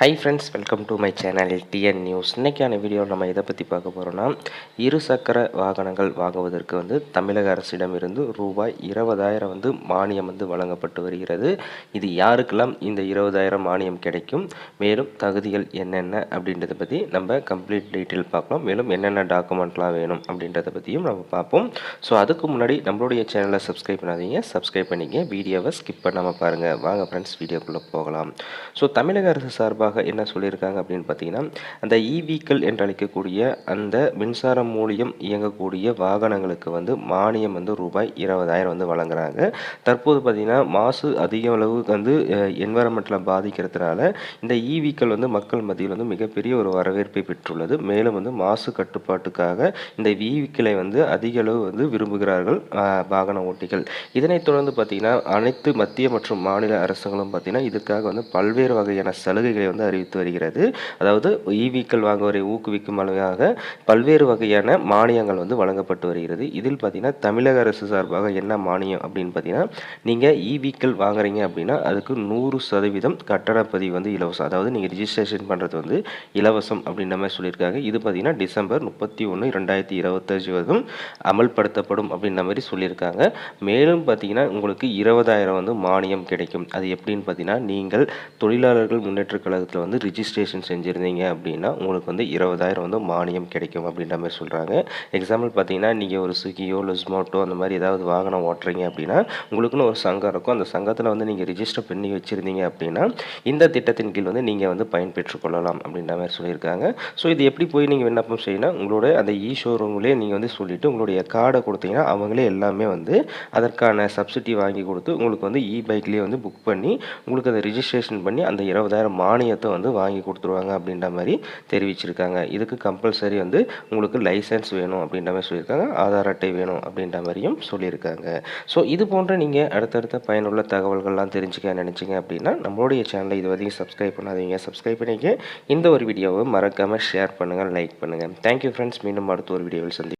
Hi friends welcome to my channel TN news இன்றைக்கான வீடியோவில் நம்ம எதை பற்றி பார்க்க போகிறோன்னா இரு சக்கர வாகனங்கள் வாங்குவதற்கு வந்து தமிழக அரசிடமிருந்து ரூபாய் இருபதாயிரம் வந்து மானியம் வந்து வழங்கப்பட்டு வருகிறது. இது யாருக்கெல்லாம் இந்த இருபதாயிரம் மானியம் கிடைக்கும் மேலும் தகுதிகள் என்னென்ன அப்படின்றத பற்றி நம்ம கம்ப்ளீட் டீட்டெயில் பார்க்கலாம். மேலும் என்னென்ன டாக்குமெண்ட்லாம் வேணும் அப்படின்றத பற்றியும் நம்ம பார்ப்போம். ஸோ அதுக்கு முன்னாடி நம்மளுடைய சேனலை சப்ஸ்கிரைப் பண்ணாதீங்க. சப்ஸ்கிரைப் பண்ணிங்க வீடியோவை ஸ்கிப் பண்ணாமல் பாருங்கள் வாங்க ஃப்ரெண்ட்ஸ் வீடியோக்குள்ளே போகலாம். ஸோ தமிழக அரசு சார்பாக என்ன சொல்லியிருக்காங்க அப்படின்னு பார்த்தீங்கன்னா அந்த இவிக்கள் என்று அழைக்கக்கூடிய அந்த மின்சாரம் மூலியம் இயங்கக்கூடிய வாகனங்களுக்கு வந்து மானியம் வந்து ரூபாய் இருபதாயிரம் வந்து வழங்குறாங்க. தற்போது பார்த்தீங்கன்னா மாசு அதிக அளவுக்கு வந்து என்வரன்மெண்ட்டில் பாதிக்கிறதுனால இந்த இவிக்கள் வந்து மக்கள் மத்தியில் வந்து மிகப்பெரிய ஒரு வரவேற்பை பெற்றுள்ளது. மேலும் வந்து மாசு கட்டுப்பாட்டுக்காக இந்த இவிக்களை வந்து அதிக அளவு வந்து விரும்புகிறார்கள் வாகன ஓட்டிகள். இதனைத் தொடர்ந்து பார்த்தீங்கன்னா அனைத்து மத்திய மற்றும் மாநில அரசுகளும் பார்த்தீங்கன்னா இதுக்காக வந்து பல்வேறு வகையான சலுகைகளை வந்து அறிவித்து வருகிறது. அதாவது இவிக்கள் வாங்குவதை ஊக்குவிக்கும் அளவாக பல்வேறு வகையான மானியங்கள் வந்து வழங்கப்பட்டு வருகிறது. இதில் பார்த்தீங்கன்னா தமிழக அரசு சார்பாக என்ன மானியம் அப்படின்னு பார்த்தீங்கன்னா நீங்கள் இவிக்கள் வாங்குறீங்க அப்படின்னா அதுக்கு நூறு சதவீதம் கட்டணப்பதிவு வந்து இலவசம். அதாவது நீங்கள் ரிஜிஸ்ட்ரேஷன் பண்ணுறது வந்து இலவசம் அப்படின்ற மாதிரி சொல்லியிருக்காங்க. இது பார்த்தீங்கன்னா டிசம்பர் முப்பத்தி ஒன்று ரெண்டாயிரத்தி இருபத்தஞ்சு வரைக்கும் அமல்படுத்தப்படும் அப்படின்ற மாதிரி சொல்லியிருக்காங்க. மேலும் பார்த்தீங்கன்னா உங்களுக்கு இருபதாயிரம் வந்து மானியம் கிடைக்கும். அது எப்படின்னு பார்த்தீங்கன்னா நீங்கள் தொழிலாளர்கள் முன்னேற்ற கழகத்தில் வந்து ரிஜிஸ்ட்ரேஷன் செஞ்சுருந்தீங்க அப்படின்னா உங்களுக்கு வந்து இருபதாயிரம் வந்து மானியம் கிடைக்கும் அப்படின்ற மாதிரி சொல்கிறாங்க எக்ஸாம்பிள் பார்த்தீங்கன்னா நீங்கள் ஒரு ஸ்விக்கியோ இல்லை ஸ்மோட்டோ அந்த மாதிரி ஏதாவது வாகனம் ஓட்டுறீங்க அப்படின்னா உங்களுக்குன்னு ஒரு சங்கம் இருக்கும். அந்த சங்கத்தில் வந்து நீங்கள் ரிஜிஸ்டர் பண்ணி வச்சுருந்தீங்க அப்படின்னா இந்த திட்டத்தின் கீழ் வந்து நீங்கள் வந்து பயன்பெற்றுக் கொள்ளலாம் அப்படின்ற மாதிரி சொல்லியிருக்காங்க. ஸோ இது எப்படி போய் நீங்கள் விண்ணப்பம் செய்யணும் உங்களோட அந்த இ ஷோரூம்லேயே நீங்கள் வந்து சொல்லிவிட்டு உங்களுடைய கார்டை கொடுத்தீங்கன்னா அவங்களே எல்லாமே வந்து அதற்கான சப்சிடி வாங்கி கொடுத்து உங்களுக்கு வந்து இ பைக்லேயே வந்து புக் பண்ணி உங்களுக்கு அதை ரிஜிஸ்ட்ரேஷன் பண்ணி அந்த இருபதாயிரம் மானியம் மானியத்தை வந்து வாங்கி கொடுத்துருவாங்க அப்படின்ற மாதிரி தெரிவிச்சிருக்காங்க. இதுக்கு கம்பல்சரி வந்து உங்களுக்கு லைசன்ஸ் வேணும் அப்படின்ற மாதிரி சொல்லியிருக்காங்க. ஆதார் அட்டை வேணும் அப்படின்ற மாதிரியும் சொல்லியிருக்காங்க. ஸோ இது போன்ற நீங்கள் அடுத்தடுத்த பயனுள்ள தகவல்கள்லாம் தெரிஞ்சுக்க நினச்சிங்க அப்படின்னா நம்மளுடைய சேனலை இது வரைக்கும் சப்ஸ்கிரைப் பண்ணாதீங்க. சப்ஸ்கிரைப் பண்ணிக்க இந்த ஒரு வீடியோவை மறக்காமல் ஷேர் பண்ணுங்கள் லைக் பண்ணுங்கள் தேங்க்யூ ஃப்ரெண்ட்ஸ் மீண்டும் அடுத்த ஒரு வீடியோவில் சந்தி